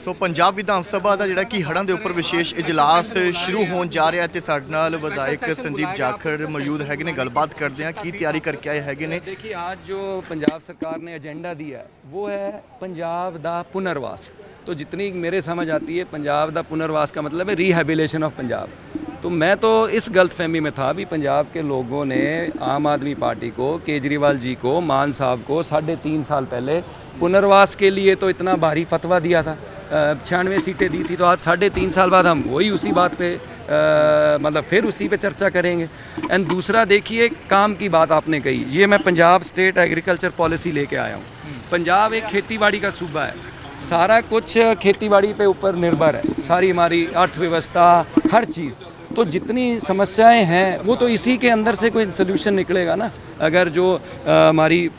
ਸੋ ਪੰਜਾਬ ਵਿਧਾਨ ਸਭਾ ਦਾ ਜਿਹੜਾ ਕਿ ਹੜ੍ਹਾਂ ਦੇ ਉੱਪਰ ਵਿਸ਼ੇਸ਼ ਇਜਲਾਸ ਸ਼ੁਰੂ ਹੋਣ ਜਾ ਰਿਹਾ ਤੇ ਸਾਡੇ ਨਾਲ ਵਿਧਾਇਕ ਸੰਦੀਪ ਜਾਖੜ ਮੌਜੂਦ ਹੈਗੇ ਨੇ ਗੱਲਬਾਤ ਕਰਦੇ ਆ ਕੀ ਤਿਆਰੀ ਕਰਕੇ ਆਏ ਹੈਗੇ ਨੇ देखिए आज जो पंजाब सरकार ने एजेंडा दिया है वो है पंजाब दा पुनर्वास तो जितनी मेरे समझ आती है पंजाब दा पुनर्वास का मतलब है रिहेबिलेशन ऑफ पंजाब तो मैं तो इस गलत फहमी में था भी पंजाब के लोगों ने आम आदमी पार्टी को केजरीवाल जी को मान साहब को साढ़े तीन साल पहले पुनर्वास के लिए तो इतना भारी फतवा दिया था छियानवे सीटें दी थी तो आज साढ़े तीन साल बाद हम वही उसी बात पे अ, मतलब फिर उसी पे चर्चा करेंगे एंड दूसरा देखिए काम की बात आपने कही ये मैं पंजाब स्टेट एग्रीकल्चर पॉलिसी लेके आया हूँ पंजाब एक खेतीबाड़ी का सूबा है सारा कुछ खेतीबाड़ी पे ऊपर निर्भर है सारी हमारी अर्थव्यवस्था हर चीज़ तो जितनी समस्याएँ हैं, वो तो इसी के अंदर से कोई सोल्यूशन निकलेगा ना? अगर जो हमारी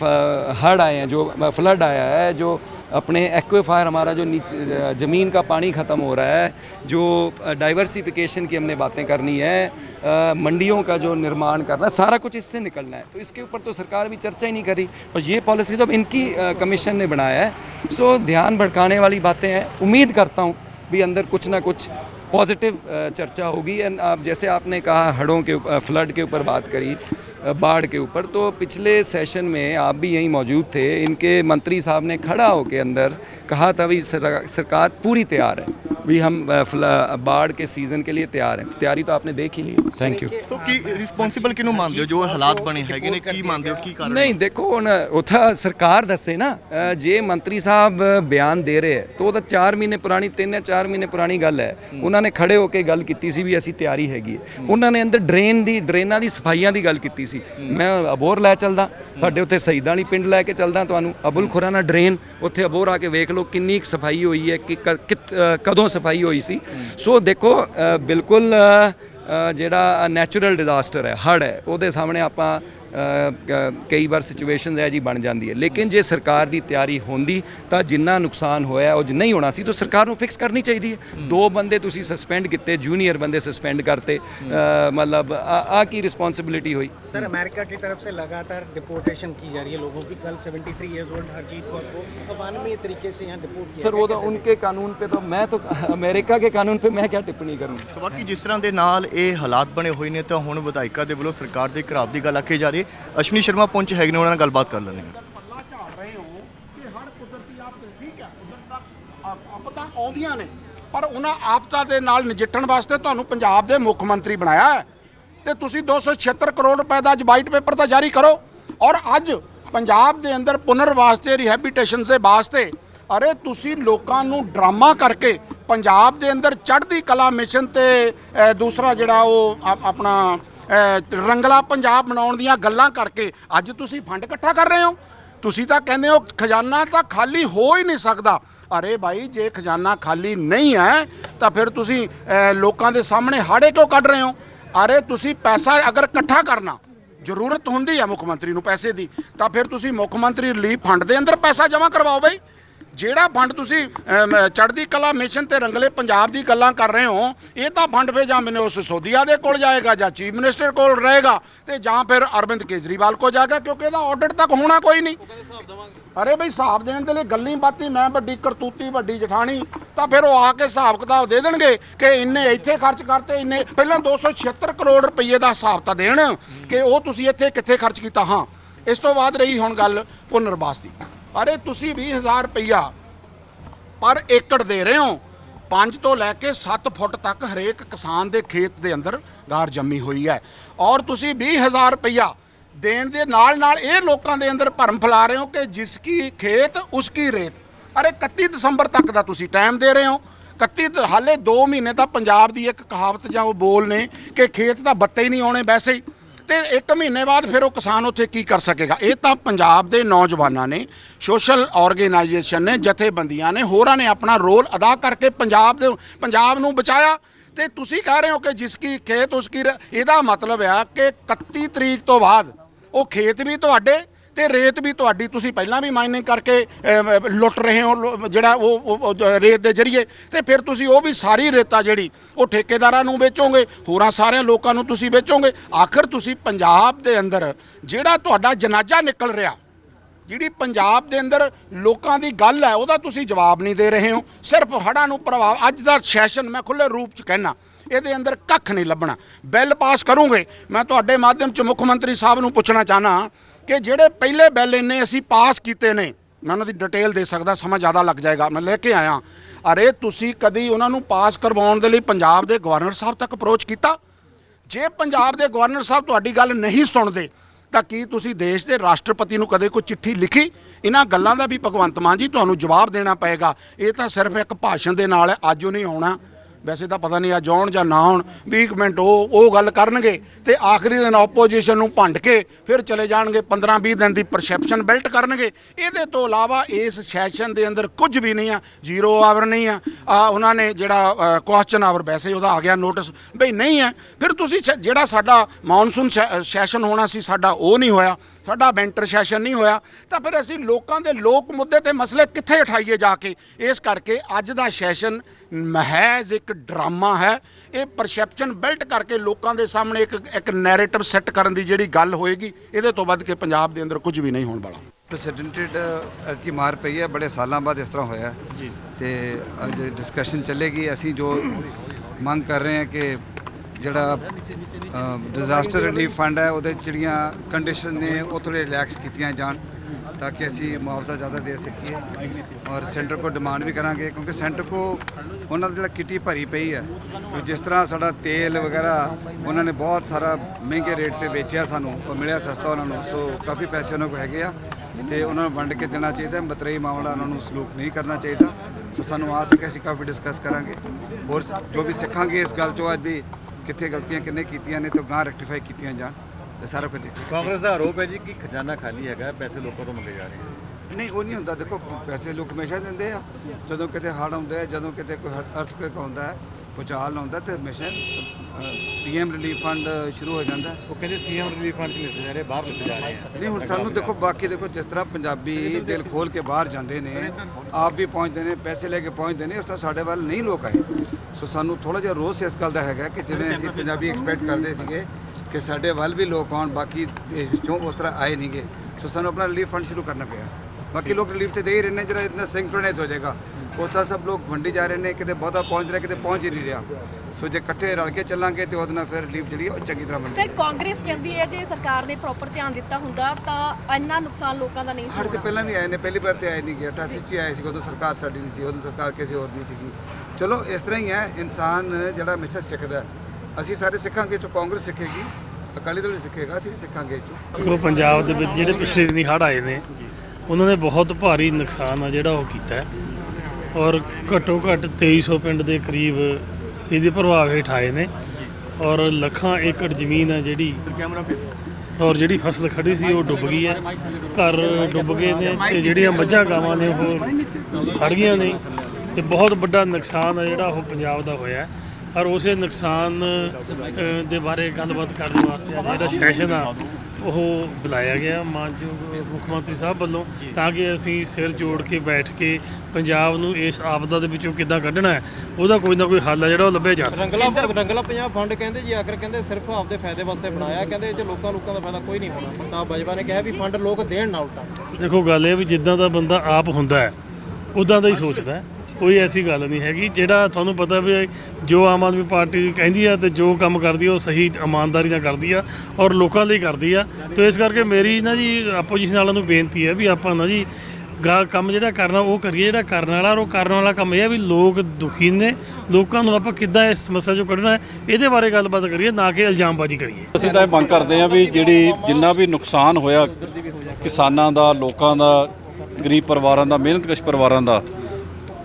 हड़ आए हैं, जो फ्लड आया है, जो अपने एक्वेफायर हमारा जो नीचे ज़मीन का पानी ख़त्म हो रहा है, जो डाइवर्सिफिकेशन की हमने बातें करनी है मंडियों का जो निर्माण करना है, सारा कुछ इससे निकलना है। तो इसके ऊपर तो सरकार भी चर्चा ही नहीं करी। और ये पॉलिसी तो अब इनकी कमीशन ने बनाया है। सो ध्यान भड़काने वाली बातें हैं। उम्मीद करता हूँ भी अंदर कुछ ना कुछ पॉजिटिव चर्चा होगी। एंड, आप जैसे आपने कहा, हड़ों के फ्लड के ऊपर बात करी बाढ़ के ऊपर तो पिछले सेशन में आप भी यहीं मौजूद थे। इनके मंत्री साहब ने खड़ा होकर अंदर कहा था भी सरकार पूरी तैयार है। भी हम अ, फ्ल- बाढ़ के सीज़न के लिए तैयार हैं तैयारी तो आपने देख ही ली थैंक यू ਸੋ ਕੀ ਰਿਸਪੌਂਸਿਬਲ ਕਿਹਨੂੰ ਮੰਨਦੇ ਹੋ ਜੋ ਹਾਲਾਤ ਬਣੇ ਹੈਗੇ ਨੇ ਕੀ ਮੰਨਦੇ ਹੋ ਕੀ ਕਾਰਨ ਨਹੀਂ ਦੇਖੋ ਹੁਣ ਉਹ ਤਾਂ ਸਰਕਾਰ ਦੱਸੇ ਨਾ ਅ, ਜੇ ਮੰਤਰੀ ਸਾਹਿਬ ਬਿਆਨ ਦੇ ਰਹੇ ਹੈ ਤਾਂ ਉਹ ਤਾਂ 4 ਮਹੀਨੇ ਪੁਰਾਣੀ 3 ਜਾਂ 4 ਮਹੀਨੇ ਪੁਰਾਣੀ ਗੱਲ ਹੈ ਉਹਨਾਂ ਨੇ ਖੜੇ ਹੋ ਕੇ ਗੱਲ ਕੀਤੀ ਸੀ ਵੀ ਅਸੀਂ ਤਿਆਰੀ ਹੈਗੀ ਹੈ ਉਹਨਾਂ ਨੇ ਅੰਦਰ ਡਰੇਨ ਦੀ ਡਰੇਨਾਂ ਦੀ ਸਫਾਈਆਂ ਦੀ ਗੱਲ ਕੀਤੀ ਸੀ ਮੈਂ ਅਬੋਰ ਲੈ ਚੱਲਦਾ ਸਾਡੇ ਉੱਥੇ ਸ਼ਹੀਦਾਂ ਵਾਲੀ ਪਿੰਡ ਲੈ ਕੇ ਚੱਲਦਾ ਤੁਹਾਨੂੰ ਅਬੁਲ ਖੁਰਾਨਾ ਡਰੇਨ ਉੱਥੇ ਅਬੋਰ ਆ ਕੇ ਵੇਖ ਲਓ ਕਿੰਨੀ ਕੁ ਸਫਾਈ ਹੋਈ ਹੈ ਕਿ ਕ- ਕਿਤ- ਅ, ਕਦੋਂ ਸਫ਼ਾਈ ਹੋਈ ਸੀ। ਸੋ ਦੇਖੋ ਬਿਲਕੁਲ ਜਿਹੜਾ ਨੈਚੁਰਲ ਡਿਜ਼ਾਸਟਰ ਹੈ ਹੜ ਹੈ, ਉਹਦੇ ਸਾਹਮਣੇ ਆਪਾਂ ਕਈ ਵਾਰ ਸਿਚੁਏਸ਼ਨਸ ਹੈ ਜੀ ਬਣ ਜਾਂਦੀ ਹੈ। ਲੇਕਿਨ ਜੇ ਸਰਕਾਰ ਦੀ ਤਿਆਰੀ ਹੁੰਦੀ ਤਾਂ ਜਿੰਨਾ ਨੁਕਸਾਨ ਹੋਇਆ ਉਹ ਨਹੀਂ ਹੋਣਾ ਸੀ ਤਾਂ ਸਰਕਾਰ ਨੂੰ ਫਿਕਸ ਕਰਨੀ ਚਾਹੀਦੀ ਹੈ। ਦੋ ਬੰਦੇ ਤੁਸੀਂ ਸਸਪੈਂਡ ਕੀਤੇ ਜੂਨੀਅਰ ਬੰਦੇ ਸਸਪੈਂਡ ਕਰਤੇ ਮਤਲਬ ਆ ਕੀ ਰਿਸਪੌਂਸਿਬਿਲਿਟੀ ਹੋਈ? ਸਰ अमेरिका की तरफ से लगातार डिपोर्टेशन की जा रही है लोगों की कल 73 इयर्स ओल्ड हरजीत कौर को अवानवे तरीके से यहाँ डिपोर्ट किया सर वो तो उनके कानून पे तो मैं तो ਅਮਰੀਕਾ ਦੇ ਕਾਨੂੰਨ पे मैं ਟਿੱਪਣੀ टिप्पणी करूं ਬਾਕੀ ਜਿਸ ਤਰ੍ਹਾਂ ਦੇ ਨਾਲ ਇਹ ਹਾਲਾਤ ਬਣੇ ਹੋਏ ਨੇ ਤਾਂ ਹੁਣ ਵਿਧਾਇਕਾਂ ਦੇ ਵੱਲੋਂ ਸਰਕਾਰ ਦੇ ਘਰਾਵ ਦੀ ਗੱਲ ਆਖੀ ਜਾ ਰਹੀ ਹੈ। ਅਸ਼ਵਨੀ ਸ਼ਰਮਾ ਪਹੁੰਚੇ ਹੈਗੇ ਨੇ, ਉਹਨਾਂ ਨਾਲ ਗੱਲਬਾਤ ਕਰ ਲੈਣੇ ਪੱਲਾ ਝਾੜ ਰਹੇ ਹੋ। ਕਿ ਹਰ ਕੁਦਰਤੀ ਆਫਤ ਠੀਕ ਹੈ ਕੁਦਰਤ ਆਪ- ਆਉਂਦੀਆਂ ਨੇ ਪਰ ਉਹਨਾਂ ਆਫਤਾਂ ਦੇ ਨਾਲ ਨਜਿੱਠਣ ਵਾਸਤੇ ਤੁਹਾਨੂੰ ਪੰਜਾਬ ਦੇ ਮੁੱਖ ਮੰਤਰੀ ਬਣਾਇਆ ਹੈ ਤੇ ਤੁਸੀਂ 276 ਕਰੋੜ ਰੁਪਏ ਦਾ ਅੱਜ ਵਾਈਟ ਪੇਪਰ ਤਾਂ ਜਾਰੀ ਕਰੋ ਔਰ ਅੱਜ ਪੰਜਾਬ ਦੇ ਅੰਦਰ ਪੁਨਰਵਾਸ ਤੇ ਰਿਹੈਬਿਟੇਸ਼ਨ ਦੇ ਵਾਸਤੇ ਅਰੇ ਤੁਸੀਂ ਲੋਕਾਂ ਨੂੰ ਡਰਾਮਾ ਕਰਕੇ ਪੰਜਾਬ ਦੇ ਅੰਦਰ ਚੜ੍ਹਦੀ ਕਲਾ ਮਿਸ਼ਨ ਤੇ ਦੂਸਰਾ ਜਿਹੜਾ ਉਹ ਆਪਣਾ ਰੰਗਲਾ ਪੰਜਾਬ ਬਣਾਉਣ ਦੀਆਂ ਗੱਲਾਂ ਕਰਕੇ ਅੱਜ ਤੁਸੀਂ ਫੰਡ ਇਕੱਠਾ ਕਰ ਰਹੇ ਹੋ। ਤੁਸੀਂ ਤਾਂ ਕਹਿੰਦੇ ਹੋ ਖਜ਼ਾਨਾ ਤਾਂ ਖਾਲੀ ਹੋ ਹੀ ਨਹੀਂ ਸਕਦਾ। ਅਰੇ ਭਾਈ ਜੇ ਖਜ਼ਾਨਾ ਖਾਲੀ ਨਹੀਂ ਹੈ, ਤਾਂ ਫਿਰ ਤੁਸੀਂ ਲੋਕਾਂ ਦੇ ਸਾਹਮਣੇ ਹਾੜੇ ਕਿਉਂ ਕੱਢ ਰਹੇ ਹੋ? ਅਰੇ ਤੁਸੀਂ ਪੈਸਾ ਅਗਰ ਇਕੱਠਾ ਕਰਨਾ, ਜ਼ਰੂਰਤ ਹੁੰਦੀ ਹੈ ਮੁੱਖ ਮੰਤਰੀ ਨੂੰ ਪੈਸੇ ਦੀ, ਤਾਂ ਫਿਰ ਤੁਸੀਂ ਮੁੱਖ ਮੰਤਰੀ ਰਿਲੀਫ ਫੰਡ ਦੇ ਅੰਦਰ ਪੈਸਾ ਜਮ੍ਹਾਂ ਕਰਵਾਓ ਬਈ। ਜਿਹੜਾ ਫੰਡ ਤੁਸੀਂ ਚੜ੍ਹਦੀ ਕਲਾ ਮਿਸ਼ਨ ਤੇ ਰੰਗਲੇ ਪੰਜਾਬ ਦੀ ਗੱਲਾਂ ਕਰ ਰਹੇ ਹੋ ਇਹ ਤਾਂ ਫੰਡ ਫੇ ਜਾਂ ਮੈਨੂੰ ਉਸ ਸੋਧੀਆ ਦੇ ਕੋਲ ਜਾਏਗਾ ਜਾਂ ਚੀਫ ਮਿਨਿਸਟਰ ਕੋਲ ਰਹੇਗਾ ਤੇ ਜਾਂ ਫਿਰ ਅਰਵਿੰਦ ਕੇਜਰੀਵਾਲ ਕੋਲ ਜਾਏਗਾ ਕਿਉਂਕਿ ਇਹਦਾ ਆਡਿਟ ਤੱਕ ਹੋਣਾ ਕੋਈ ਨਹੀਂ। ਅਰੇ ਬਈ ਹਿਸਾਬ ਦੇਣ ਦੇ ਲਈ ਗੱਲੀ ਬਾਤੀ ਮੈਂ ਵੱਡੀ ਕਰਤੂਤੀ ਵੱਡੀ ਜਠਾਣੀ ਤਾਂ ਫਿਰ ਉਹ ਆ ਕੇ ਹਿਸਾਬ ਕਿਤਾਬ ਦੇ ਦੇਣਗੇ ਕਿ ਇੰਨੇ ਇੱਥੇ ਖਰਚ ਕਰਤੇ ਇੰਨੇ ਪਹਿਲਾਂ 276 ਕਰੋੜ ਰੁਪਏ ਦਾ ਹਿਸਾਬ ਤਾਂ ਦੇਣ ਕਿ ਉਹ ਤੁਸੀਂ ਇੱਥੇ ਕਿੱਥੇ ਖਰਚ ਕੀਤਾ? ਹਾਂ ਇਸ ਤੋਂ ਬਾਅਦ ਰਹੀ ਹੁਣ ਗੱਲ ਪੁਨਰਵਾਸ ਦੀ। ਅਰੇ ਤੁਸੀਂ 20000 ਰੁਪਈਆ ਪਰ ਏਕੜ ਦੇ ਰਹੇ ਹੋ। 5 ਤੋਂ ਲੈ ਕੇ 7 ਫੁੱਟ ਤੱਕ ਹਰੇਕ ਕਿਸਾਨ ਦੇ ਖੇਤ ਦੇ ਅੰਦਰ ਗਾਰ ਜੰਮੀ ਹੋਈ ਹੈ। ਔਰ ਤੁਸੀਂ 20000 ਰੁਪਈਆ ਦੇਣ ਦੇ ਨਾਲ ਨਾਲ ਇਹ ਲੋਕਾਂ ਦੇ ਅੰਦਰ ਭਰਮ ਫੈਲਾ ਰਹੇ ਹੋ ਕਿ ਜਿਸ ਕੀ ਖੇਤ, ਉਸ ਕੀ ਰੇਤ। ਅਰੇ 31 ਦਸੰਬਰ ਤੱਕ ਦਾ ਤੁਸੀਂ ਟਾਈਮ ਦੇ ਰਹੇ ਹੋ। 31 ਦ- ਹਾਲੇ 2 ਮਹੀਨੇ ਤਾਂ ਪੰਜਾਬ ਦੀ ਇੱਕ ਕਹਾਵਤ ਜਾਂ ਉਹ ਬੋਲ ਨੇ ਕਿ ਖੇਤ ਤਾਂ ਬੱਤੇ ਹੀ ਨਹੀਂ ਆਉਣੇ ਵੈਸੇ ਹੀ। ਤੇ ਇੱਕ ਮਹੀਨੇ ਬਾਅਦ ਫਿਰ ਉਹ ਕਿਸਾਨ ਉੱਥੇ ਕੀ ਕਰ ਸਕੇਗਾ? ਇਹ ਤਾਂ ਪੰਜਾਬ ਦੇ ਨੌਜਵਾਨਾਂ ਨੇ ਸੋਸ਼ਲ ਆਰਗੇਨਾਈਜੇਸ਼ਨ ਨੇ, ਜਥੇਬੰਦੀਆਂ ਨੇ, ਹੋਰਾਂ ਨੇ ਆਪਣਾ ਰੋਲ ਅਦਾ ਕਰਕੇ ਪੰਜਾਬ ਦੇ, ਪੰਜਾਬ ਨੂੰ ਬਚਾਇਆ। ਤੇ ਤੁਸੀਂ ਕਹਿ ਰਹੇ ਹੋ ਕਿ ਜਿਸ ਕੀ ਖੇਤ, ਉਸ ਕੀ ਇਹਦਾ ਮਤਲਬ ਆ ਕਿ 31 ਤਰੀਕ ਤੋਂ ਬਾਅਦ ਉਹ ਖੇਤ ਵੀ ਤੁਹਾਡੇ ਤੇ ਰੇਤ ਵੀ ਤੁਹਾਡੀ ਤੁਸੀਂ ਪਹਿਲਾਂ ਵੀ ਮਾਈਨਿੰਗ ਕਰਕੇ ਲੁੱਟ ਰਹੇ ਹੋ ਜਿਹੜਾ ਉਹ ਰੇਤ ਦੇ ਜ਼ਰੀਏ। ਤੇ ਫਿਰ ਤੁਸੀਂ ਉਹ ਵੀ ਸਾਰੀ ਰੇਤਾ ਜਿਹੜੀ, ਉਹ ਠੇਕੇਦਾਰਾਂ ਨੂੰ ਵੇਚੋਗੇ, ਹੋਰਾਂ ਸਾਰਿਆਂ ਲੋਕਾਂ ਨੂੰ ਤੁਸੀਂ ਵੇਚੋਗੇ। ਆਖਰ ਤੁਸੀਂ ਪੰਜਾਬ ਦੇ ਅੰਦਰ, ਜਿਹੜਾ ਤੁਹਾਡਾ ਜਨਾਜ਼ਾ ਨਿਕਲ ਰਿਹਾ, ਜਿਹੜੀ ਪੰਜਾਬ ਦੇ ਅੰਦਰ ਲੋਕਾਂ ਦੀ ਗੱਲ ਹੈ, ਉਹਦਾ ਤੁਸੀਂ ਜਵਾਬ ਨਹੀਂ ਦੇ ਰਹੇ ਹੋ। ਸਿਰਫ ਹੜ੍ਹਾਂ ਨੂੰ ਪ੍ਰਭਾਵ, ਅੱਜ ਦਾ ਸੈਸ਼ਨ ਮੈਂ ਖੁੱਲੇ ਰੂਪ ਚ ਕਹਿਣਾ ਇਹਦੇ ਅੰਦਰ ਕੱਖ ਨਹੀਂ ਲੱਭਣਾ। ਬਿੱਲ ਪਾਸ ਕਰੂੰਗੇ, ਮੈਂ ਤੁਹਾਡੇ ਮਾਧਿਅਮ ਚ ਮੁੱਖ ਮੰਤਰੀ ਸਾਹਿਬ ਨੂੰ ਪੁੱਛਣਾ ਚਾਹਨਾ ਕਿ ਜਿਹੜੇ ਪਹਿਲੇ ਬਿੱਲ ਇੰਨੇ ਅਸੀਂ ਪਾਸ ਕੀਤੇ ਨੇ, ਮੈਂ ਉਹਨਾਂ ਦੀ ਡਿਟੇਲ ਦੇ ਸਕਦਾ, ਸਮਾਂ ਜ਼ਿਆਦਾ ਲੱਗ ਜਾਏਗਾ, ਮੈਂ ਲੈ ਕੇ ਆਇਆ। ਅਰੇ ਤੁਸੀਂ ਕਦੀ ਉਹਨਾਂ ਨੂੰ ਪਾਸ ਕਰਵਾਉਣ ਦੇ ਲਈ ਪੰਜਾਬ ਦੇ ਗਵਰਨਰ ਸਾਹਿਬ ਤੱਕ ਅਪਰੋਚ ਕੀਤਾ? ਜੇ ਪੰਜਾਬ ਦੇ ਗਵਰਨਰ ਸਾਹਿਬ ਤੁਹਾਡੀ ਗੱਲ ਨਹੀਂ ਸੁਣਦੇ, ਤਾਂ ਕੀ ਤੁਸੀਂ ਦੇਸ਼ ਦੇ ਰਾਸ਼ਟਰਪਤੀ ਨੂੰ ਕਦੇ ਕੋਈ ਚਿੱਠੀ ਲਿਖੀ? ਇਹਨਾਂ ਗੱਲਾਂ ਦਾ ਵੀ ਭਗਵੰਤ ਮਾਨ ਜੀ ਤੁਹਾਨੂੰ ਜਵਾਬ ਦੇਣਾ ਪਏਗਾ। ਇਹ ਤਾਂ ਸਿਰਫ ਇੱਕ ਭਾਸ਼ਣ ਦੇ ਨਾਲ ਅੱਜ ਉਹ ਨਹੀਂ ਆਉਣਾ। ਵੈਸੇ ਤਾਂ ਪਤਾ ਨਹੀਂ ਅੱਜ ਆਉਣ ਜਾਂ ਨਾ ਆਉਣ 20 ਮਿੰਟ ਉਹ ਉਹ ਗੱਲ ਕਰਨਗੇ ਤੇ ਆਖਰੀ ਦਿਨ ਆਪੋਜੀਸ਼ਨ ਨੂੰ ਭੰਡ ਕੇ ਫਿਰ ਚਲੇ ਜਾਣਗੇ 15 20 ਦਿਨ ਦੀ ਪਰਸੈਪਸ਼ਨ ਬਿਲਟ ਕਰਨਗੇ। ਇਹਦੇ ਤੋਂ ਇਲਾਵਾ ਇਸ ਸੈਸ਼ਨ ਦੇ ਅੰਦਰ ਕੁਝ ਵੀ ਨਹੀਂ ਆ ਜ਼ੀਰੋ ਆਵਰ ਨਹੀਂ ਆ। ਆ, ਉਹਨਾਂ ਨੇ ਜਿਹੜਾ ਕੁਐਸਚਨ ਆਵਰ ਵੈਸੇ ਉਹਦਾ ਆ ਗਿਆ ਨੋਟਿਸ ਬਈ ਨਹੀਂ ਹੈ। ਫਿਰ ਤੁਸੀਂ ਸ- ਜਿਹੜਾ ਸਾਡਾ ਮੌਨਸੂਨ ਸੈਸ਼ਨ ਹੋਣਾ ਸੀ, ਸਾਡਾ ਉਹ ਨਹੀਂ ਹੋਇਆ। ਸਾਡਾ ਬੈਂਟਰ ਸੈਸ਼ਨ ਨਹੀਂ ਹੋਇਆ ਤਾਂ ਫਿਰ ਅਸੀਂ ਲੋਕਾਂ ਦੇ ਲੋਕ ਮੁੱਦੇ ਤੇ ਮਸਲੇ ਕਿੱਥੇ ਉਠਾਈਏ ਜਾ ਕੇ? ਇਸ ਕਰਕੇ ਅੱਜ ਦਾ ਸੈਸ਼ਨ ਮਹਿਜ਼ ਇੱਕ ਡਰਾਮਾ ਹੈ। ਇਹ ਪਰਸੈਪਸ਼ਨ ਬਿਲਟ ਕਰਕੇ ਲੋਕਾਂ ਦੇ ਸਾਹਮਣੇ ਇੱਕ ਇੱਕ ਨੈਰੇਟਿਵ ਸੈੱਟ ਕਰਨ ਦੀ ਜਿਹੜੀ ਗੱਲ ਹੋਏਗੀ ਇਹਦੇ ਤੋਂ ਵੱਧ ਕੇ ਪੰਜਾਬ ਦੇ ਅੰਦਰ ਕੁਝ ਵੀ ਨਹੀਂ ਹੋਣ ਵਾਲਾ। ਪ੍ਰੈਸਿਡੈਂਟਡ ਕੀ ਮਾਰ ਪਈ ਹੈ ਬੜੇ ਸਾਲਾਂ ਬਾਅਦ ਇਸ ਤਰ੍ਹਾਂ ਹੋਇਆ। ਜੀ। ਤੇ ਅੱਜ ਡਿਸਕਸ਼ਨ ਚੱਲੇਗੀ। ਅਸੀਂ ਜੋ ਮੰਗ ਕਰ ਰਹੇ ਹਾਂ ਕਿ ਜਿਹੜਾ ਡਿਜ਼ਾਸਟਰ ਰਿਲੀਫ ਫੰਡ ਹੈ, ਉਹਦੇ ਜਿਹੜੀਆਂ ਕੰਡੀਸ਼ਨ ਨੇ, ਉਹ ਥੋੜੇ ਰਿਲੈਕਸ ਕੀਤੀਆਂ ਜਾਣ ਤਾਂ ਕਿ ਅਸੀਂ ਮੁਆਵਜ਼ਾ ਜ਼ਿਆਦਾ ਦੇ ਸਕੀਏ ਔਰ ਸੈਂਟਰ ਕੋ ਡਿਮਾਂਡ ਵੀ ਕਰਾਂਗੇ, ਕਿਉਂਕਿ ਸੈਂਟਰ ਕੋ ਉਹਨਾਂ ਦਾ ਜਿਹੜਾ ਕਿੱਟੀ ਭਰੀ ਪਈ ਹੈ। ਜਿਸ ਤਰ੍ਹਾਂ ਸਾਡਾ ਤੇਲ ਵਗੈਰਾ, ਉਹਨਾਂ ਨੇ ਬਹੁਤ ਸਾਰਾ ਮਹਿੰਗੇ ਰੇਟ ਤੇ ਵੇਚਿਆ ਸਾਨੂੰ, ਉਹ ਮਿਲਿਆ ਸਸਤਾ ਉਹਨਾਂ ਨੂੰ, ਸੋ ਕਾਫੀ ਪੈਸੇ ਉਹਨਾਂ ਕੋਲ ਹੈਗੇ ਆ ਤੇ ਉਹਨਾਂ ਨੂੰ ਵੰਡ ਕੇ ਦੇਣਾ ਚਾਹੀਦਾ, ਮਤਰੇਈ ਮਾਮਲਾ ਉਹਨਾਂ ਨੂੰ ਸਲੂਕ ਨਹੀਂ ਕਰਨਾ ਚਾਹੀਦਾ। ਸੋ ਸਾਨੂੰ ਆਸ ਹੈ ਕਿ ਅਸੀਂ ਕਾਫੀ ਡਿਸਕਸ ਕਰਾਂਗੇ। ਹੋਰ ਜੋ ਵੀ ਸਿੱਖਾਂਗੇ ਇਸ ਗੱਲ ਚੋਂ, ਅੱਜ ਵੀ ਕਿੱਥੇ ਗਲਤੀਆਂ ਕਿੰਨੇ ਕੀਤੀਆਂ ਨੇ ਤੇ ਗਾਂ ਰੈਕਟੀਫਾਈ ਕੀਤੀਆਂ ਜਾਣ ਤੇ ਸਾਰਾ ਕੁਝ ਦੇਖੋ। ਕਾਂਗਰਸ ਦਾ ਆਰੋਪ ਹੈ ਜੀ ਕਿ ਖਜ਼ਾਨਾ ਖਾਲੀ ਹੈਗਾ ਪੈਸੇ ਲੋਕਾਂ ਤੋਂ ਮੰਗੇ ਜਾ ਰਹੇ ਹਨ। ਨਹੀਂ ਉਹ ਨਹੀਂ ਹੁੰਦਾ। ਦੇਖੋ ਪੈਸੇ ਲੋਕ ਹਮੇਸ਼ਾ ਦਿੰਦੇ ਆ। ਜਦੋਂ ਕਿਤੇ ਹੜ੍ਹ ਆਉਂਦੇ ਆ ਜਦੋਂ ਕਿਤੇ ਕੋਈ ਅਰਥਕੁਇਕ ਆਉਂਦਾ ਹੈ ਭੂਚਾਲ ਆਉਂਦਾ ਤੇ ਹਮੇਸ਼ਾ ਪੀਐਮ ਰਿਲੀਫ ਫੰਡ ਸ਼ੁਰੂ ਹੋ ਜਾਂਦਾ। ਉਹ ਕਹਿੰਦੇ ਸੀਐਮ ਰਿਲੀਫ ਫੰਡ ਚ ਲਿਖੇ ਜਾ ਰਹੇ ਬਾਹਰ ਲਿਖੇ ਜਾ ਰਹੇ ਨਹੀਂ ਹੁਣ ਸਾਨੂੰ ਦੇਖੋ ਬਾਕੀ ਦੇਖੋ ਜਿਸ ਤਰ੍ਹਾਂ ਪੰਜਾਬੀ ਦਿਲ ਖੋਲ ਕੇ ਬਾਹਰ ਜਾਂਦੇ ਨੇ ਆਪ ਵੀ ਪਹੁੰਚਦੇ ਨੇ ਪੈਸੇ ਲੈ ਕੇ ਪਹੁੰਚਦੇ ਨੇ ਉਸ ਤਰ੍ਹਾਂ ਸਾਡੇ ਵੱਲ ਨਹੀਂ ਲੋਕ ਆਏ। ਸੋ ਸਾਨੂੰ ਥੋੜਾ ਜਿਹਾ ਰੋਸ ਇਸ ਗੱਲ ਦਾ ਹੈਗਾ ਕਿ ਜਿਵੇਂ ਅਸੀਂ ਪੰਜਾਬੀ ਐਕਸਪੈਕਟ ਕਰਦੇ ਸੀਗੇ ਕਿ ਸਾਡੇ ਵੱਲ ਵੀ ਲੋਕ ਆਉਣ, ਬਾਕੀ ਦੇਸ਼ ਵਿੱਚੋਂ ਉਸ ਤਰ੍ਹਾਂ ਆਏ ਨਹੀਂਗੇ ਸੋ ਸਾਨੂੰ ਆਪਣਾ ਰਿਲੀਫ ਫੰਡ ਸ਼ੁਰੂ ਕਰਨਾ ਪਿਆ। ਬਾਕੀ ਲੋਕ ਰਿਲੀਫ ਤੇ ਦੇ ਹੀ ਰਹੇ ਨੇ, ਜਿਹੜਾ ਇਤਨਾ ਸਿੰਕਰੋਨਾਈਜ਼ ਹੋ ਜਾਏਗਾ। ਉਸ ਤਰ੍ਹਾਂ ਸਭ ਲੋਕ ਵੰਡੀ ਜਾ ਰਹੇ ਨੇ, ਕਿਤੇ ਬਹੁਤਾ ਪਹੁੰਚ ਰਿਹਾ, ਕਿਤੇ ਪਹੁੰਚ ਹੀ ਨਹੀਂ ਰਿਹਾ। ਸੋ ਜੇ ਇਕੱਠੇ ਰਲ ਕੇ ਚੱਲਾਂਗੇ ਤੇ ਉਹਦੇ ਨਾਲ ਫਿਰ ਰਿਲੀਫ ਜਿਹੜੀ ਉਹ ਚੰਗੀ ਤਰ੍ਹਾਂ ਸਰ ਬਣੇਗੀ ਕਾਂਗਰਸ ਕਹਿੰਦੀ ਹੈ ਜੇ ਸਰਕਾਰ ਨੇ ਪ੍ਰੋਪਰ ਧਿਆਨ ਦਿੱਤਾ ਹੁੰਦਾ ਤਾਂ ਇੰਨਾ ਨੁਕਸਾਨ ਲੋਕਾਂ ਦਾ ਨਹੀਂ ਸੀ ਹੜ ਤੇ ਹੋਣਾ। ਪਹਿਲਾਂ ਵੀ ਆਏ ਨੇ ਪਹਿਲੀ ਵਾਰ ਤੇ ਆਏ ਨਹੀਂ ਗਏ। 88 ਚ ਹੀ ਆਏ ਸੀ ਉਦੋਂ ਸਰਕਾਰ ਸਾਡੀ ਨਹੀਂ ਸੀ ਉਦੋਂ ਸਰਕਾਰ ਕਿਸੇ ਹੋਰ ਦੀ ਸੀਗੀ। ਚਲੋ ਇਸ ਤਰ੍ਹਾਂ ਹੀ ਹੈ ਇਨਸਾਨ ਜਿਹੜਾ ਹਮੇਸ਼ਾ ਸਿੱਖਦਾ ਹੈ। ਅਸੀਂ ਸਾਰੇ ਸਿੱਖਾਂਗੇ ਚੋ ਕਾਂਗਰਸ ਸਿੱਖੇਗੀ ਅਕਾਲੀ ਦਲ ਵੀ ਸਿੱਖੇਗਾ ਅਸੀਂ ਵੀ ਸਿੱਖਾਂਗੇ 'ਚੋਂ ਦੇਖੋ ਪੰਜਾਬ ਦੇ ਵਿੱਚ ਜਿਹੜੇ ਪਿਛਲੇ ਦਿਨੀ ਹੜ੍ਹ ਆਏ ਨੇ ਉਹਨਾਂ ਨੇ ਬਹੁਤ ਭਾਰੀ ਨੁਕਸਾਨ ਆ ਜਿਹੜਾ ਉਹ ਕੀਤਾ ਹੈ। ਔਰ ਘੱਟੋ ਘੱਟ 2300 ਪਿੰਡ ਦੇ ਕਰੀਬ ਇਹਦੇ ਪ੍ਰਭਾਵ ਹੇਠ ਆਏ ਨੇ ਔਰ ਲੱਖਾਂ ਏਕੜ ਜ਼ਮੀਨ ਹੈ ਜਿਹੜੀ ਔਰ ਜਿਹੜੀ ਫਸਲ ਖੜੀ ਸੀ ਉਹ ਡੁੱਬ ਗਈ ਹੈ। ਘਰ ਡੁੱਬ ਗਏ ਨੇ ਤੇ ਜਿਹੜੀਆਂ ਮੱਝਾਂ ਗਾਵਾਂ ਨੇ ਉਹ ਹੜ ਗਈਆਂ ਨੇ ਤੇ ਬਹੁਤ ਵੱਡਾ ਨੁਕਸਾਨ ਹੈ ਜਿਹੜਾ ਉਹ ਪੰਜਾਬ ਦਾ ਹੋਇਆ ਔਰ ਉਸੇ ਨੁਕਸਾਨ ਦੇ ਬਾਰੇ ਗੱਲਬਾਤ ਕਰਨ ਵਾਸਤੇ ਜਿਹੜਾ ਸੈਸ਼ਨ ਆ ਉਹ ਬੁਲਾਇਆ ਗਿਆ ਮਾਨਯੋਗ ਮੁੱਖ ਮੰਤਰੀ ਸਾਹਿਬ ਵੱਲੋਂ ਤਾਂ ਕਿ ਅਸੀਂ ਸਿਰ ਜੋੜ ਕੇ ਬੈਠ ਕੇ ਪੰਜਾਬ ਨੂੰ ਇਸ ਆਪਦਾ ਦੇ ਵਿੱਚੋਂ ਕਿੱਦਾਂ ਕੱਢਣਾ ਹੈ ਉਹਦਾ ਕੋਈ ਨਾ ਕੋਈ ਹੱਲ ਹੈ ਜਿਹੜਾ ਉਹ ਲੱਭਿਆ ਜਾ ਸਕਦਾ ਰੰਗਲਾ ਰੰਗਲਾ ਪੰਜਾਬ ਫੰਡ ਕਹਿੰਦੇ ਜੀ ਆਖਰ ਕਹਿੰਦੇ ਸਿਰਫ ਆਪਦੇ ਫਾਇਦੇ ਵਾਸਤੇ ਬਣਾਇਆ ਕਹਿੰਦੇ ਇਹ ਚ ਲੋਕਾਂ ਲੋਕਾਂ ਦਾ ਫਾਇਦਾ ਕੋਈ ਨਹੀਂ ਹੋਣਾ। ਤਾਂ ਬਜਵਾ ਨੇ ਕਿਹਾ ਵੀ ਫੰਡ ਲੋਕ ਦੇਣ ਨਾ ਉਲਟਾ। ਦੇਖੋ ਗੱਲ ਇਹ ਵੀ ਜਿੱਦਾਂ ਦਾ ਬੰਦਾ ਆਪ ਹੁੰਦਾ ਹੈ ਉਦਾਂ ਦਾ ਹੀ ਸੋਚਦਾ ਹੈ। ਕੋਈ ਐਸੀ ਗੱਲ ਨਹੀਂ ਹੈਗੀ। ਜਿਹੜਾ ਤੁਹਾਨੂੰ ਪਤਾ ਵੀ ਜੋ ਆਮ ਆਦਮੀ ਪਾਰਟੀ ਕਹਿੰਦੀ ਆ ਤੇ ਜੋ ਕੰਮ ਕਰਦੀ ਆ, ਉਹ ਸਹੀ ਇਮਾਨਦਾਰੀ ਨਾਲ ਕਰਦੀ ਆ ਔਰ ਲੋਕਾਂ ਲਈ ਕਰਦੀ ਆ। ਤੇ ਇਸ ਕਰਕੇ ਮੇਰੀ ਨਾ ਜੀ ਆਪੋਜੀਸ਼ਨ ਵਾਲਿਆਂ ਨੂੰ ਬੇਨਤੀ ਹੈ ਵੀ ਆਪਾਂ ਨਾ ਜੀ ਗਾ ਕੰਮ ਜਿਹੜਾ ਕਰਨਾ, ਉਹ ਕਰੀਏ। ਜਿਹੜਾ ਕਰਨ ਵਾਲਾ ਔਰ ਉਹ ਕਰਨ ਵਾਲਾ ਕੰਮ ਇਹ ਆ ਵੀ ਲੋਕ ਦੁਖੀ ਨੇ। ਲੋਕਾਂ ਨੂੰ ਆਪਾਂ ਕਿੱਦਾਂ ਇਸ ਸਮੱਸਿਆ ਚੋਂ ਕੱਢਣਾ ਹੈ, ਇਹਦੇ ਬਾਰੇ ਗੱਲਬਾਤ ਕਰੀਏ, ਨਾ ਕਿ ਇਲਜ਼ਾਮਬਾਜ਼ੀ ਕਰੀਏ। ਅਸੀਂ ਤਾਂ ਇਹ ਮੰਗ ਕਰਦੇ ਹਾਂ ਵੀ ਜਿਹੜੀ ਜਿੰਨਾ ਵੀ ਨੁਕਸਾਨ ਹੋਇਆ ਕਿਸਾਨਾਂ ਦਾ, ਲੋਕਾਂ ਦਾ, ਗਰੀਬ ਪਰਿਵਾਰਾਂ ਦਾ, ਮਿਹਨਤਕਸ਼ ਪਰਿਵਾਰਾਂ ਦਾ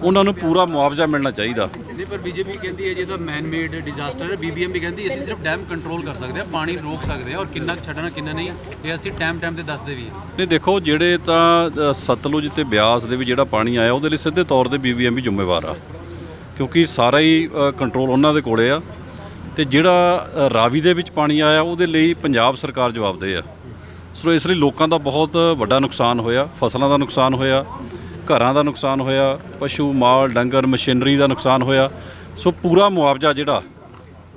ਉਹਨਾਂ ਨੂੰ ਪੂਰਾ ਮੁਆਵਜ਼ਾ ਮਿਲਣਾ ਚਾਹੀਦਾ। ਨਹੀਂ ਪਰ ਬੀਜੇਪੀ ਕਹਿੰਦੀ ਹੈ ਜੇ ਤਾਂ ਮੈਨ ਮੇਡ ਡਿਜ਼ਾਸਟਰ ਹੈ ਬੀਬੀਐਮ ਵੀ ਕਹਿੰਦੀ ਅਸੀਂ ਸਿਰਫ ਡੈਮ ਕੰਟਰੋਲ ਕਰ ਸਕਦੇ ਹਾਂ ਪਾਣੀ ਰੋਕ ਸਕਦੇ ਹਾਂ ਔਰ ਕਿੰਨਾ ਛੱਡਣਾ ਕਿੰਨਾ ਨਹੀਂ ਇਹ ਅਸੀਂ ਟਾਈਮ ਟਾਈਮ ਤੇ ਦੱਸਦੇ ਵੀ ਹਾਂ। ਨਹੀਂ ਦੇਖੋ ਜਿਹੜੇ ਤਾਂ ਸਤਲੁਜ ਤੇ ਬਿਆਸ ਦੇ ਵੀ ਜਿਹੜਾ ਪਾਣੀ ਆਇਆ ਉਹਦੇ ਲਈ ਸਿੱਧੇ ਤੌਰ ਤੇ ਬੀਬੀਐਮ ਵੀ ਜ਼ਿੰਮੇਵਾਰ ਆ। ਕਿਉਂਕਿ ਸਾਰਾ ਹੀ ਕੰਟਰੋਲ ਉਹਨਾਂ ਦੇ ਕੋਲੇ ਆ। ਤੇ ਜਿਹੜਾ ਰਾਵੀ ਦੇ ਵਿੱਚ ਪਾਣੀ ਆਇਆ ਉਹਦੇ ਲਈ ਪੰਜਾਬ ਸਰਕਾਰ ਜਵਾਬਦੇਹ ਆ। ਸੋ ਇਸ ਲਈ ਲੋਕਾਂ ਦਾ ਬਹੁਤ ਵੱਡਾ ਨੁਕਸਾਨ ਹੋਇਆ ਫਸਲਾਂ ਦਾ ਨੁਕਸਾਨ ਹੋਇਆ। ਘਰਾਂ ਦਾ ਨੁਕਸਾਨ ਹੋਇਆ, ਪਸ਼ੂ, ਮਾਲ, ਡੰਗਰ, ਮਸ਼ੀਨਰੀ ਦਾ ਨੁਕਸਾਨ ਹੋਇਆ। ਸੋ ਪੂਰਾ ਮੁਆਵਜ਼ਾ ਜਿਹੜਾ,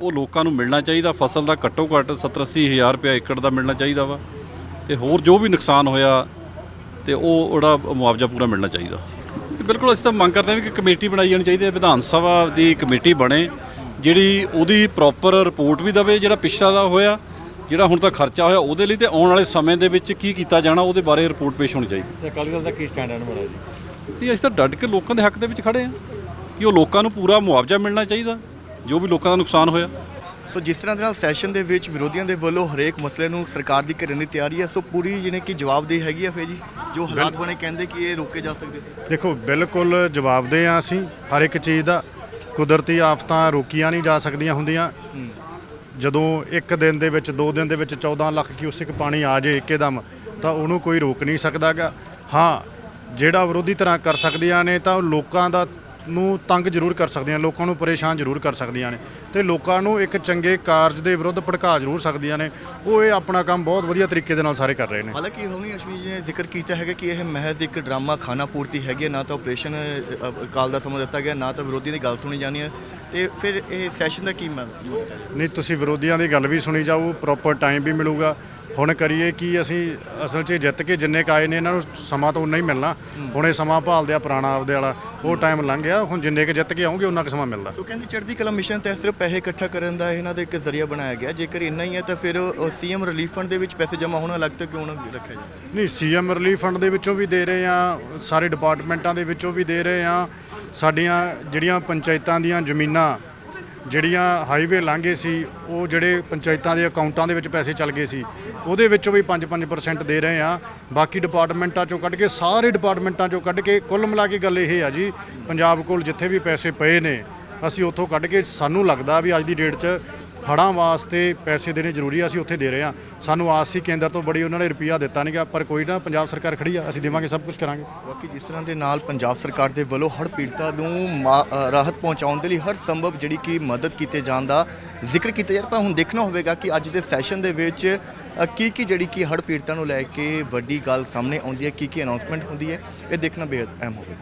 ਉਹ ਲੋਕਾਂ ਨੂੰ ਮਿਲਣਾ ਚਾਹੀਦਾ। ਫਸਲ ਦਾ ਘੱਟੋ ਘੱਟ 70 80 ਹਜ਼ਾਰ ਰੁਪਏ ਏਕੜ ਦਾ ਮਿਲਣਾ ਚਾਹੀਦਾ ਵਾ। ਤੇ ਹੋਰ ਜੋ ਵੀ ਨੁਕਸਾਨ ਹੋਇਆ, ਤੇ ਉਹ ਉਹਦਾ ਮੁਆਵਜ਼ਾ ਪੂਰਾ ਮਿਲਣਾ ਚਾਹੀਦਾ। ਬਿਲਕੁਲ ਅਸੀਂ ਤਾਂ ਮੰਗ ਕਰਦੇ ਹਾਂ ਵੀ ਕਿ ਕਮੇਟੀ ਬਣਾਈ ਜਾਣੀ ਚਾਹੀਦੀ ਹੈ, ਵਿਧਾਨ ਸਭਾ ਦੀ ਕਮੇਟੀ ਬਣੇ, ਜਿਹੜੀ ਉਹਦੀ ਪ੍ਰੋਪਰ ਰਿਪੋਰਟ ਵੀ ਦਵੇ ਜਿਹੜਾ ਪਿਛਲਾ ਦਾ ਹੋਇਆ, ਜਿਹੜਾ ਹੁਣ ਤੱਕ ਖਰਚਾ ਹੋਇਆ, ਉਹਦੇ ਲਈ ਤੇ ਆਉਣ ਵਾਲੇ ਸਮੇਂ ਦੇ ਵਿੱਚ ਕੀ ਕੀਤਾ ਜਾਣਾ, ਉਹਦੇ ਬਾਰੇ ਰਿਪੋਰਟ ਪੇਸ਼ ਹੋਣੀ ਚਾਹੀਦੀ। ਅਕਾਲੀ ਦਲ ਦਾ ਕੀ ਸਟੈਂਡ ਹੈ ਮੇਰਾ ਜੀ ਨਹੀਂ ਅਸੀਂ ਤਾਂ ਡਟ ਕੇ ਲੋਕਾਂ ਦੇ ਹੱਕ ਦੇ ਵਿੱਚ ਖੜੇ ਆ ਕਿ ਉਹ ਲੋਕਾਂ ਨੂੰ ਪੂਰਾ ਮੁਆਵਜ਼ਾ ਮਿਲਣਾ ਚਾਹੀਦਾ ਜੋ ਵੀ ਲੋਕਾਂ ਦਾ ਨੁਕਸਾਨ ਹੋਇਆ। ਸੋ ਜਿਸ ਤਰ੍ਹਾਂ ਦੇ ਨਾਲ ਸੈਸ਼ਨ ਦੇ ਵਿੱਚ ਵਿਰੋਧੀਆਂ ਦੇ ਵੱਲੋਂ ਹਰੇਕ ਮਸਲੇ ਨੂੰ ਸਰਕਾਰ ਦੀ ਕਰਨ ਦੀ ਤਿਆਰੀ ਹੈ ਸੋ ਪੂਰੀ ਜਿਹਨੇ ਕਿ ਜਵਾਬਦੇਹੀ ਹੈਗੀ ਆ ਫੇ ਜੀ ਜੋ ਹਾਲਾਤ ਬਣੇ ਕਹਿੰਦੇ ਕਿ ਇਹ ਰੋਕੇ ਜਾ ਸਕਦੇ ਦੇਖੋ ਬਿਲਕੁਲ ਜਵਾਬਦੇਹ ਆ ਅਸੀਂ ਹਰ ਇੱਕ ਚੀਜ਼ ਦਾ। ਕੁਦਰਤੀ ਆਫਤਾਂ ਰੋਕੀਆਂ ਨਹੀਂ ਜਾ ਸਕਦੀਆਂ ਹੁੰਦੀਆਂ। ਜਦੋਂ ਇੱਕ ਦਿਨ ਦੇ ਵਿੱਚ ਦੋ ਦਿਨ ਦੇ ਵਿੱਚ 14 ਲੱਖ ਕਿਊਸਿਕ ਪਾਣੀ ਆ ਜੇ ਇੱਕਦਮ ਤਾਂ ਉਹਨੂੰ ਕੋਈ ਰੋਕ ਨਹੀਂ ਸਕਦਾਗਾ। ਹਾਂ ਜਿਹੜਾ ਵਿਰੋਧੀ ਤਰ੍ਹਾਂ ਕਰ ਸਕਦੀਆਂ ਨੇ ਤਾਂ ਉਹ ਲੋਕਾਂ ਦਾ ਨੂੰ ਤੰਗ ਜ਼ਰੂਰ ਕਰ ਸਕਦੀਆਂ ਲੋਕਾਂ ਨੂੰ ਪਰੇਸ਼ਾਨ ਜ਼ਰੂਰ ਕਰ ਸਕਦੀਆਂ ਨੇ ਤੇ ਲੋਕਾਂ ਨੂੰ ਇੱਕ ਚੰਗੇ ਕਾਰਜ ਦੇ ਵਿਰੁੱਧ ਭੜਕਾ ਜ਼ਰੂਰ ਸਕਦੀਆਂ ਨੇ। ਉਹ ਇਹ ਆਪਣਾ ਕੰਮ ਬਹੁਤ ਵਧੀਆ ਤਰੀਕੇ ਦੇ ਨਾਲ ਸਾਰੇ ਕਰ ਰਹੇ ਨੇ। ਹਾਲਾਂਕਿ ਹੋਣੀ ਅਸ਼ਮੀ ਜੀ ਨੇ ਜ਼ਿਕਰ ਕੀਤਾ ਹੈਗਾ ਕਿ ਇਹ ਮਹਿਜ਼ ਇੱਕ ਡਰਾਮਾ ਖਾਣਾ ਪੂਰਤੀ ਹੈਗੀ ਨਾ ਤਾਂ ਆਪਰੇਸ਼ਨ ਕਾਲ ਦਾ ਸਮਾਂ ਦਿੱਤਾ ਗਿਆ ਨਾ ਤਾਂ ਵਿਰੋਧੀ ਦੀ ਗੱਲ ਸੁਣੀ ਜਾਣੀ ਹੈ। ਤੇ ਫਿਰ ਇਹ ਸੈਸ਼ਨ ਦਾ ਕੀ ਮਤਲਬ ਨਹੀਂ ਤੁਸੀਂ ਵਿਰੋਧੀਆਂ ਦੀ ਗੱਲ ਵੀ ਸੁਣੀ ਜਾਓ ਪ੍ਰੋਪਰ ਟਾਈਮ ਵੀ ਮਿਲੂਗਾ। ਹੁਣ ਕਰੀਏ ਕਿ ਅਸੀਂ ਅਸਲ 'ਚ ਜਿੱਤ ਕੇ ਜਿੰਨੇ ਕੁ ਆਏ ਨੇ ਇਹਨਾਂ ਨੂੰ ਸਮਾਂ ਤਾਂ ਉਨਾ ਹੀ ਮਿਲਣਾ। ਹੁਣ ਇਹ ਸਮਾਂ ਭਾਲਦੇ ਆ ਪੁਰਾਣਾ ਆਪਦੇ ਵਾਲਾ ਉਹ ਟਾਈਮ ਲੰਘ ਗਿਆ ਹੁਣ ਜਿੰਨੇ ਕੁ ਜਿੱਤ ਕੇ ਆਉਂਗੇ ਉਹਨਾਂ ਕੁ ਸਮਾਂ ਮਿਲਦਾ। ਸੋ ਕਹਿੰਦੇ ਚੜ੍ਹਦੀ ਕਲਾ ਮਿਸ਼ਨ ਤਹਿਤ ਸਿਰਫ ਪੈਸੇ ਇਕੱਠਾ ਕਰਨ ਦਾ ਇਹਨਾਂ ਦਾ ਇੱਕ ਜ਼ਰੀਆ ਬਣਾਇਆ ਗਿਆ ਜੇਕਰ ਇੰਨਾ ਹੀ ਹੈ ਤਾਂ ਫਿਰ ਸੀਐਮ ਰਿਲੀਫ ਫੰਡ ਦੇ ਵਿੱਚ ਪੈਸੇ ਜਮ੍ਹਾਂ ਹੋਣਾ ਅਲੱਗ ਤੋਂ ਕਿਉਂ ਨਾ ਰੱਖਿਆ ਜਾਵੇ? ਨਹੀਂ ਸੀਐਮ ਰਿਲੀਫ ਫੰਡ ਦੇ ਵਿੱਚੋਂ ਵੀ ਦੇ ਰਹੇ ਆ ਸਾਰੇ ਡਿਪਾਰਟਮੈਂਟਾਂ ਦੇ ਵਿੱਚੋਂ ਵੀ ਦੇ ਰਹੇ ਆ ਸਾਡੀਆਂ ਜਿਹੜੀਆਂ ਪੰਚਾਇਤਾਂ ਦੀਆਂ ਜ਼ਮੀਨਾਂ ਜਿਹੜੀਆਂ ਹਾਈਵੇ ਲਾਂਘੇ ਸੀ, ਉਹ ਜਿਹੜੇ ਪੰਚਾਇਤਾਂ ਦੇ ਅਕਾਊਂਟਾਂ ਦੇ ਵਿੱਚ ਪੈਸੇ ਚੱਲ ਗਏ ਸੀ, ਉਹਦੇ ਵਿੱਚੋਂ ਵੀ 5-5% ਦੇ ਰਹੇ ਆ ਬਾਕੀ ਡਿਪਾਰਟਮੈਂਟਾਂ ਚੋਂ ਕੱਢ ਕੇ, ਸਾਰੇ ਡਿਪਾਰਟਮੈਂਟਾਂ ਚੋਂ ਕੱਢ ਕੇ, ਕੁੱਲ ਮਿਲਾ ਕੇ ਗੱਲ ਇਹ ਆ ਜੀ, ਪੰਜਾਬ ਕੋਲ ਜਿੱਥੇ ਵੀ ਪੈਸੇ ਪਏ ਨੇ, ਅਸੀਂ ਉੱਥੋਂ ਕੱਢ ਕੇ ਸਾਨੂੰ ਲੱਗਦਾ ਵੀ ਅੱਜ ਦੀ ਡੇਟ 'ਚ ਹੜ੍ਹਾਂ ਵਾਸਤੇ ਪੈਸੇ ਦੇਣੇ ਜ਼ਰੂਰੀ ਆ, ਅਸੀਂ ਉੱਥੇ ਦੇ ਰਹੇ ਆ ਸਾਨੂੰ ਆਸ ਸੀ ਕੇਂਦਰ ਤੋਂ ਬੜੀ ਉਹਨਾਂ ਨੇ ਰੁਪਈਆ ਦਿੱਤਾ ਨਹੀਂਗਾ ਪਰ ਕੋਈ ਨਾ, ਪੰਜਾਬ ਸਰਕਾਰ ਖੜੀ ਆ, ਅਸੀਂ ਦੇਵਾਂਗੇ, ਸਭ ਕੁਝ ਕਰਾਂਗੇ। ਬਾਕੀ ਜਿਸ ਤਰ੍ਹਾਂ ਦੇ ਨਾਲ ਪੰਜਾਬ ਸਰਕਾਰ ਦੇ ਵੱਲੋਂ ਹੜ੍ਹ ਪੀੜਤਾਂ ਨੂੰ ਮਾ- ਰਾਹਤ ਪਹੁੰਚਾਉਣ ਦੇ ਲਈ ਹਰ ਸੰਭਵ ਜਿਹੜੀ ਕਿ ਮਦਦ ਕੀਤੇ ਜਾਣ ਦਾ ਜ਼ਿਕਰ ਕੀਤਾ ਜਾ ਰਿਹਾ। ਹੁਣ ਦੇਖਣਾ ਹੋਵੇਗਾ ਕਿ ਅੱਜ ਦੇ ਸੈਸ਼ਨ ਦੇ ਵਿੱਚ ਕੀ ਕੀ ਜਿਹੜੀ ਕਿ ਹੜ੍ਹ ਪੀੜਤਾਂ ਨੂੰ ਲੈ ਕੇ ਵੱਡੀ ਗੱਲ ਸਾਹਮਣੇ ਆਉਂਦੀ ਹੈ ਕੀ ਕੀ ਅਨਾਉਂਸਮੈਂਟ ਹੁੰਦੀ ਹੈ, ਇਹ ਦੇਖਣਾ ਬੇहद ਅਹਿਮ ਹੋਵੇਗਾ।